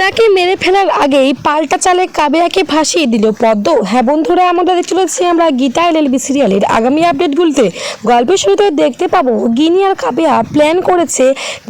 তাকে মেরে ফেলার আগেই পাল্টা চালে কাবেয়াকে ফাঁসিয়ে দিল পদ্ম। হ্যাঁ বন্ধুরা আমরা দেখতে চলেছি আমরা গীতা এলএলবি সিরিয়ালের আগামী আপডেটগুলোতে গল্পের শুরুতে দেখতে পাবো, গিনি আর কাবেয়া প্ল্যান করেছে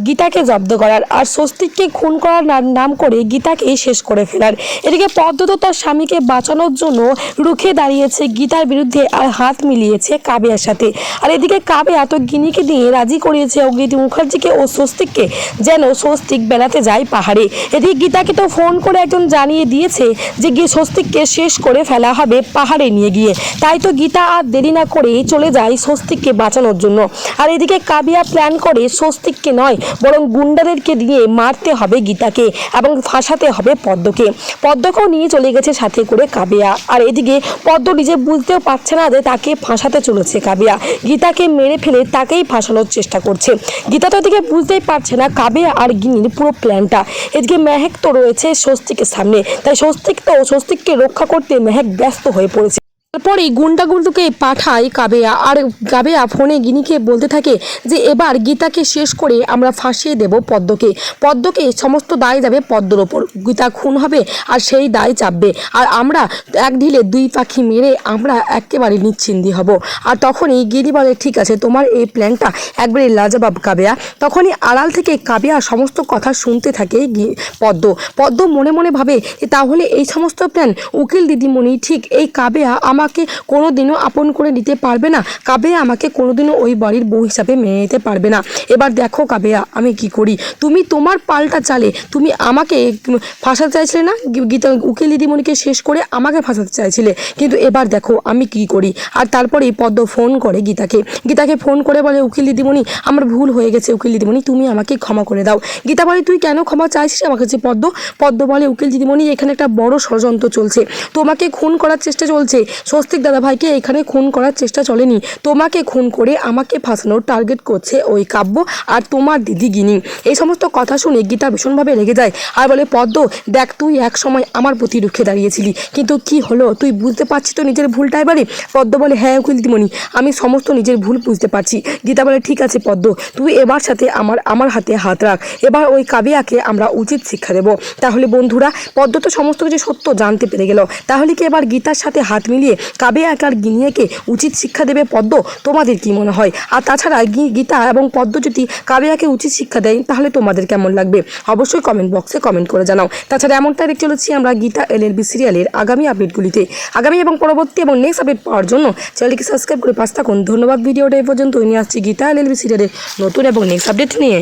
গীতাকে জব্দ করার, আর স্বস্তিককে খুন করার নাম করে গীতাকে শেষ করে ফেলার। এদিকে পদ্ম তো তার স্বামীকে বাঁচানোর জন্য রুখে দাঁড়িয়েছে গীতার বিরুদ্ধে আর হাত মিলিয়েছে কাবেয়ার সাথে। আর এদিকে কাবেয়া তো গিনিকে দিয়ে রাজি করিয়েছে অগ্নিতি মুখার্জিকে ও স্বস্তিককে, যেন স্বস্তিক বেড়াতে যায় পাহাড়ে। এদিকে গীতাকে তো ফোন করে একজন জানিয়ে দিয়েছে যে গিয়ে স্বস্তিককে শেষ করে ফেলা হবে পাহাড়ে নিয়ে গিয়ে। তাই তো গীতা আর দেরি না করে চলে যায় স্বস্তিককে বাঁচানোর জন্য। আর এদিকে কাবিয়া প্ল্যান করে স্বস্তিককে নয়, বরং গুন্ডাদেরকে দিয়ে মারতে হবে গীতাকে এবং ফাঁসাতে হবে পদ্মকে। পদ্মকেও নিয়ে চলে গেছে সাথে করে কাবিয়া। আর এদিকে পদ্ম নিজে বুঝতেও পারছে না যে তাকে ফাঁসাতে চলেছে কাবিয়া। গীতাকে মেরে ফেলে তাকেই ফাঁসানোর চেষ্টা করছে। গীতা তো এদিকে বুঝতেই পারছে না কাবিয়া আর গিনির পুরো প্ল্যানটা এদিকে মেহেক তো রয়েছে স্বস্তিকের সামনে। তাই স্বস্তিক তো স্বস্তিককে রক্ষা করতে মেহেক ব্যস্ত হয়ে পড়েছে। তারপরে গুন্ডাগুন্ডুকে পাঠায় কাবেয়া। আর কাবেয়া ফোনে গিনিকে বলতে থাকে যে, এবার গীতাকে শেষ করে আমরা ফাঁসিয়ে দেব পদ্মকে। পদ্মকে সমস্ত দায় যাবে পদ্মর ওপর। গীতা খুন হবে আর সেই দায় চাপবে। আর আমরা এক ঢিলে দুই পাখি মেরে আমরা একেবারে নিশ্চিন্দি হব। আর তখনই গিনি বলে, ঠিক আছে, তোমার এই প্ল্যানটা একবারে লাজবাব কাবেয়া। তখনই আড়াল থেকে কাবেয়া সমস্ত কথা শুনতে থাকে পদ্ম। পদ্ম মনে মনে ভাবে তাহলে এই সমস্ত প্ল্যান উকিল দিদিমণি, ঠিক এই কাবেয়া আমাকে কোনোদিনও আপন করে নিতে পারবে না। কাবেয়া আমাকে কোনোদিনও ওই বাড়ির বউ হিসাবে মেনে নিতে পারবে না। এবার দেখো কাবেয়া, আমি কি করি? তুমি তোমার পাল্টা চালে, তুমি আমাকে ফাঁসাতে চাইছিলে না? গীতা, উকিল দিদিমণিকে শেষ করে আমাকে ফাঁসাতে চাইছিলে। কিন্তু এবার দেখো, আমি কি করি? আর তারপরেই পদ্ম ফোন করে গীতাকে। গীতাকে ফোন করে বলে, উকিল দিদিমণি, আমার ভুল হয়ে গেছে, উকিল দিদিমণি, তুমি আমাকে ক্ষমা করে দাও। গীতা বলে, তুই কেন ক্ষমা চাইছিস আমার কাছে পদ্ম? পদ্ম বলে, উকিল দিদিমণি, এখানে একটা বড় ষড়যন্ত্র চলছে। তোমাকে খুন করার চেষ্টা চলছে। স্বস্তিক দাদা ভাইকে এখানে খুন করার চেষ্টা চলেনি। তোমাকে খুন করে আমাকে ফাঁসানোর টার্গেট করছে ওই কাব্য আর তোমার দিদি গিনি। এই সমস্ত কথা শুনে গীতা ভীষণভাবে রেগে যায় আর বলে, পদ্ম, দেখ তুই এক সময় আমার প্রতি রুখে দাঁড়িয়েছিলি। কিন্তু কি হলো? তুই বুঝতে পারছিস তো নিজের ভুলটা এবারে? পদ্ম বলে হ্যাঁ উকিল আমি সমস্ত নিজের ভুল বুঝতে পারছি। গীতা বলে, ঠিক আছে পদ্ম, তুই এবার সাথে আমার আমার হাতে হাত রাখ। এবার ওই কাবিয়াকে আমরা উচিত শিক্ষা দেব। তাহলে বন্ধুরা, পদ্ম তো সমস্ত কিছু সত্য জানতে পেরে গেল। তাহলে কি এবার গীতার সাথে হাত মিলিয়ে কাবিয়াকে আর গিনিয়েকে উচিত শিক্ষা দেবে পদ্ম? তোমাদের কি মনে হয়? আর তাছাড়া গীতা এবং পদ্ম যদি কাবিয়াকে উচিত শিক্ষা দেয়, তাহলে তোমাদের কেমন লাগবে? অবশ্যই কমেন্ট বক্সে কমেন্ট করে জানাও। তাছাড়া এমনটাই দেখতে চলেছি আমরা গীতা এলএলবি সিরিয়ালের আগামী আপডেটগুলিতে আগামী এবং পরবর্তী এবং নেক্সট আপডেট পাওয়ার জন্য চ্যানেলটিকে সাবস্ক্রাইব করে পাশ থাকুন। ধন্যবাদ ভিডিওটা এই পর্যন্ত নিয়ে আসছি গীতা এলএলবি সিরিয়ালের নতুন এবং নেক্সট আপডেট নিয়ে।